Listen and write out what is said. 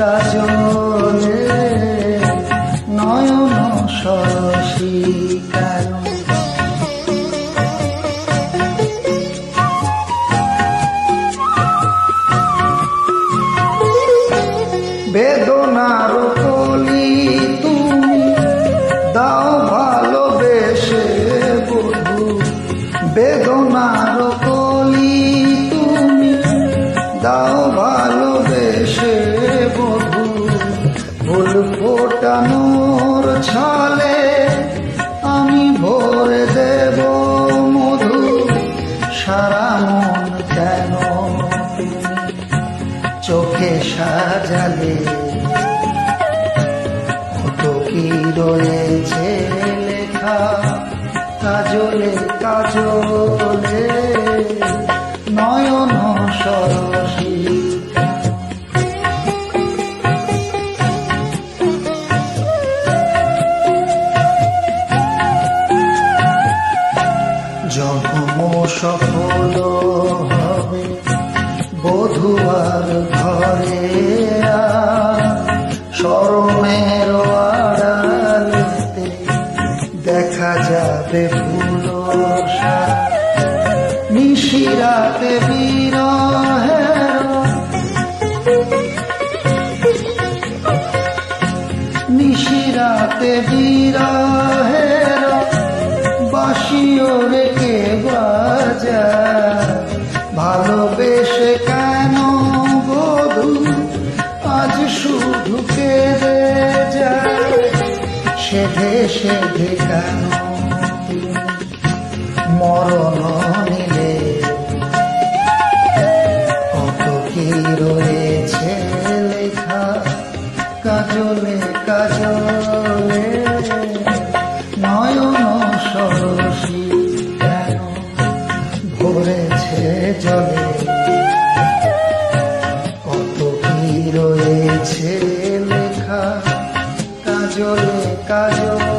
কাজলে ফোটানোর ছলে আমি ভরে দেব মধু। সারা মন কেন চোখে সাজালে? কত কি রয়েছে লেখা, কাজলে কাজলে নয়ন সরসী সফল হবে বধুয়ার ঘরে স্মরণের আড়ালেতে দেখা যাবে ফুল নিশিরাতে বিরহের নিশিরাতে বিরহের ভালোবেসে কেন বধু আজ শুধু কেঁদে যায়। সেধে সেধে কেন মরণ নিলে কত কি রয়েছে লেখা? কাজলে আছে জলে কত কি রয়েছে লেখা। কাজলে কাজল